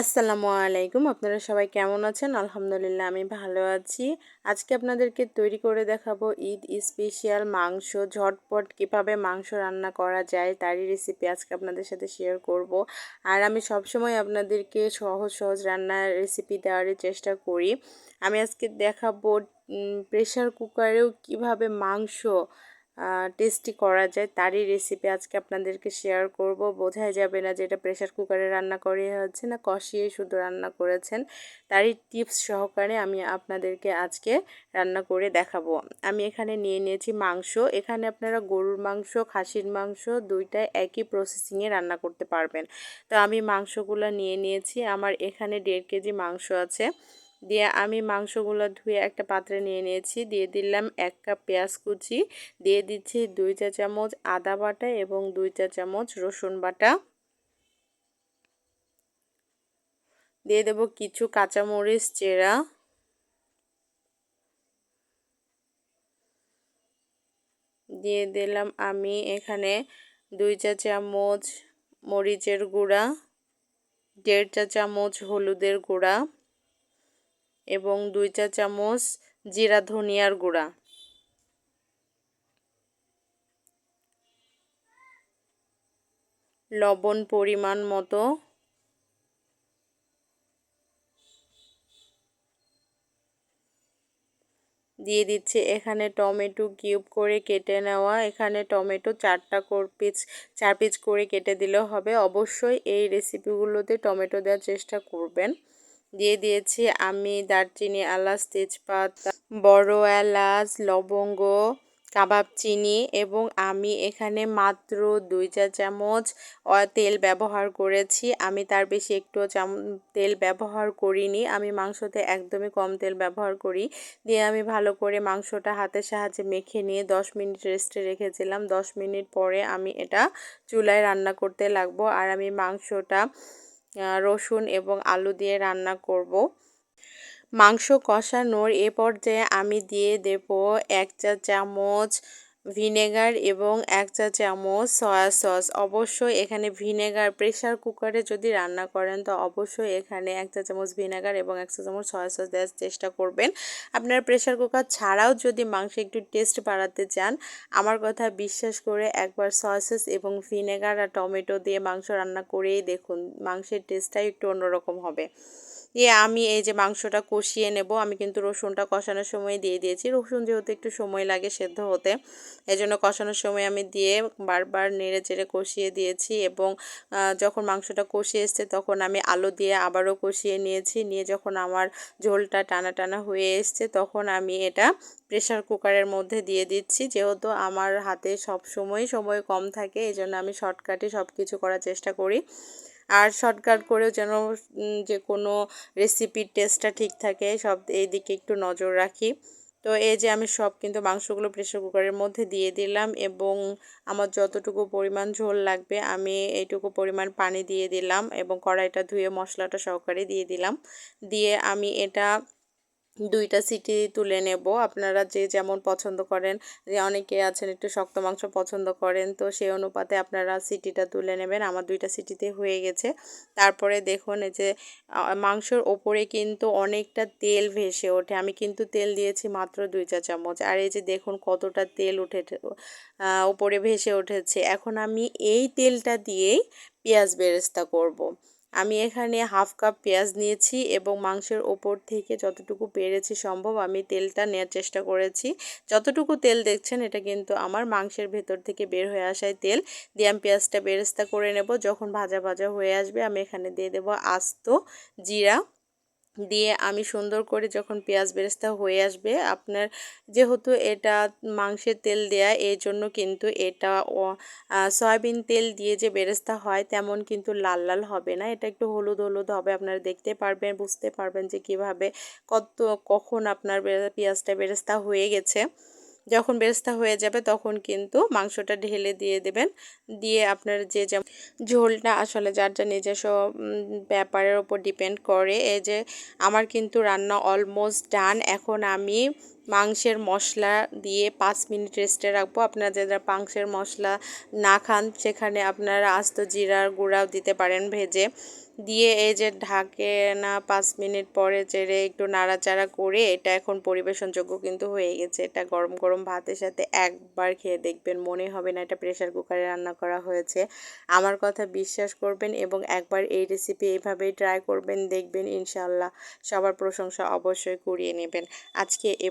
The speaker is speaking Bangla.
আসসালামু আলাইকুম। আপনারা সবাই কেমন আছেন? আলহামদুলিল্লাহ, আমি ভালো আছি। আজকে আপনাদেরকে তৈরি করে দেখাবো ঈদ স্পেশাল মাংস। ঝটপট কীভাবে মাংস রান্না করা যায়, তারই রেসিপি আজকে আপনাদের সাথে শেয়ার করব। আর আমি সবসময় আপনাদেরকে সহজ সহজ রান্নার রেসিপি দেওয়ার চেষ্টা করি। আমি আজকে দেখাবো প্রেশার কুকারেও কীভাবে মাংস টেস্টি করা যায়। তারই রেসিপি আজকে আপনাদেরকে শেয়ার করব। বোঝাই যাবে না যে এটা প্রেশার কুকারে রান্না করে হচ্ছে না কষিয়ে শুধু রান্না করেছেন। তারই টিপস সহকারে আমি আপনাদেরকে আজকে রান্না করে দেখাবো। আমি এখানে নিয়ে নিয়েছি মাংস। এখানে আপনারা গরুর মাংস, খাসির মাংস দুইটাই একই প্রসেসিংয়ে রান্না করতে পারবেন। তো আমি মাংসগুলো নিয়ে নিয়েছি। আমার এখানে দেড় কেজি মাংস আছে। দিয়ে আমি মাংসগুলো ধুয়ে একটা পাত্রে নিয়ে নিয়েছি। দিয়ে দিলাম এক কাপ পেঁয়াজ কুচি। দিয়ে দিচ্ছি দুই চা চামচ আদা বাটা এবং দুই চা চামচ রসুন বাটা। দিয়ে দেব কিছু কাঁচামরিচ চেরা। দিয়ে দিলাম আমি এখানে দুই চা চামচ মরিচের গুঁড়া, দেড় চা চামচ হলুদের গুঁড়া। এবং দুই চা চামচ জিরা ধনিয়ার গুঁড়া। লবণ পরিমাণ মতো। দিয়ে দিচ্ছি এখানে টমেটো কিউব করে কেটে নেওয়া। এখানে টমেটো চারটা পিচ চার পিস করে কেটে দিলেও হবে। অবশ্যই এই রেসিপিগুলোতে টমেটো দেওয়ার চেষ্টা করবেন। দিয়ে দিয়েছি আমি দারচিনি, এলাচ, তেজপাতা, বড় এলাচ, লবঙ্গ, কাবাব চিনি এবং আমি এখানে মাত্র দুই চা চামচ তেল ব্যবহার করেছি। আমি তার বেশি একটু তেল ব্যবহার করিনি। আমি মাংসতে একদমই কম তেল ব্যবহার করি। দিয়ে আমি ভালো করে মাংসটা হাতের সাহায্যে মেখে নিয়ে দশ মিনিট রেস্টে রেখেছিলাম। দশ মিনিট পরে আমি এটা চুলায় রান্না করতে লাগবো। আর আমি মাংসটা রসুন এবং আলু দিয়ে রান্না করব। মাংস কষানোর এ পর্যায়ে আমি দিয়ে দেব এক চা চামচ ভিনেগার এবং এক চা চামচ সয়া সস। অবশ্যই এখানে ভিনেগার প্রেশার কুকারে যদি রান্না করেন, তো অবশ্যই এখানে এক চা চামচ ভিনেগার এবং এক চা চামচ সয়া সস দেওয়ার চেষ্টা করবেন। আপনার প্রেশার কুকার ছাড়াও যদি মাংস একটু টেস্ট বাড়াতে চান, আমার কথা বিশ্বাস করে একবার সয়া সস এবং ভিনেগার আর টমেটো দিয়ে মাংস রান্না করেই দেখুন, মাংসের টেস্টটাই একটু অন্যরকম হবে। দিয়ে আমি এই যে মাংসটা কষিয়ে নেব, আমি কিন্তু রসুনটা কষানোর সময় দিয়ে দিয়েছি। রসুন যেহেতু একটু সময় লাগে সেদ্ধ হতে এই জন্য কষানোর সময় আমি দিয়ে বারবার নেড়ে চেড়ে কষিয়ে দিয়েছি এবং যখন মাংসটা কষিয়ে এসছে তখন আমি আলু দিয়ে আবারও কষিয়ে নিয়েছি। নিয়ে যখন আমার ঝোলটা টানা টানা হয়ে এসছে তখন আমি এটা প্রেশার কুকারের মধ্যে দিয়ে দিচ্ছি। যেহেতু আমার হাতে সব সময় সময় কম থাকে এই জন্য আমি শর্টকাটে সব কিছু করার চেষ্টা করি। আর শর্টকাট করেও যেন যে কোনো রেসিপির টেস্টটা ঠিক থাকে, সব এই দিকে একটু নজর রাখি। তো এই যে আমি সব কিন্তু মাংসগুলো প্রেশার কুকারের মধ্যে দিয়ে দিলাম এবং আমার যতটুকু পরিমাণ ঝোল লাগবে আমি এইটুকু পরিমাণ পানি দিয়ে দিলাম এবং কড়াইটা ধুয়ে মশলাটা সহকারে দিয়ে দিলাম। দিয়ে আমি এটা দুইটা সিটি তুলে নেব। আপনারা যে যেমন পছন্দ করেন, যে অনেকে আছেন একটু শক্ত মাংস পছন্দ করেন, তো সেই অনুপাতে আপনারা সিটিটা তুলে নেবেন। আমার দুইটা সিটিতে হয়ে গেছে। তারপরে দেখুন, এই যে মাংসর ওপরে কিন্তু অনেকটা তেল ভেসে ওঠে। আমি কিন্তু তেল দিয়েছি মাত্র দুই চা চামচ। আর এই যে দেখুন, কতটা তেল উঠে ওপরে ভেসে উঠেছে। এখন আমি এই তেলটা দিয়েই পেঁয়াজ বেরেস্তা করব। আমি এখানে হাফ কাপ পেঁয়াজ নিয়েছি এবং মাংসের ওপর থেকে যতটুকু পেরেছি সম্ভব আমি তেলটা নেওয়ার চেষ্টা করেছি। যতটুকু তেল দেখছেন, এটা কিন্তু আমার মাংসের ভেতর থেকে বের হয়ে আসায় তেল। দিয়ে আমি পেঁয়াজটা বেরেস্তা করে নেব। যখন ভাজা ভাজা হয়ে আসবে, আমি এখানে দিয়ে দেবো আস্ত জিরা। দিয়ে আমি সুন্দর করে যখন পেঁয়াজ বেরেস্তা হয়ে আসবে, আপনার যেহেতু এটা মাংসের তেল দেয়া এই জন্য কিন্তু এটা সয়াবিন তেল দিয়ে যে বেরেস্তা হয় তেমন কিন্তু লাল লাল হবে না। এটা একটু হলুদ হলুদ হবে, আপনারা দেখতে পারবেন, বুঝতে পারবেন যে কীভাবে কত, কখন আপনার পেঁয়াজটা বেরেস্তা হয়ে গেছে। যখন বেরেস্তা হয়ে যাবে তখন কিন্তু মাংসটা ঢেলে দিয়ে দেবেন। দিয়ে আপনার যে যেমন ঝোলটা আসলে যার যা নিজস্ব ব্যাপারের ওপর ডিপেন্ড করে, এই যে আমার কিন্তু রান্না অলমোস্ট ডান এখন আমি মাংসের মশলা দিয়ে পাঁচ মিনিট রেস্টে রাখব। আপনারা যারা মাংসের মশলা না খান, সেখানে আপনারা আস্ত জিরার গুঁড়াও দিতে পারেন ভেজে। দিয়ে এই যে ঢাকে না পাঁচ মিনিট পরে চেড়ে একটু নাড়াচাড়া করে, এটা এখন পরিবেশনযোগ্য কিন্তু হয়ে গেছে। এটা গরম গরম ভাতের সাথে একবার খেয়ে দেখবেন, মনে হবে না এটা প্রেশার কুকারে রান্না করা হয়েছে। আমার কথা বিশ্বাস করবেন এবং একবার এই রেসিপি এইভাবেই ট্রাই করবেন, দেখবেন ইনশাল্লাহ সবার প্রশংসা অবশ্যই কুড়িয়ে নেবেন। আজকে এ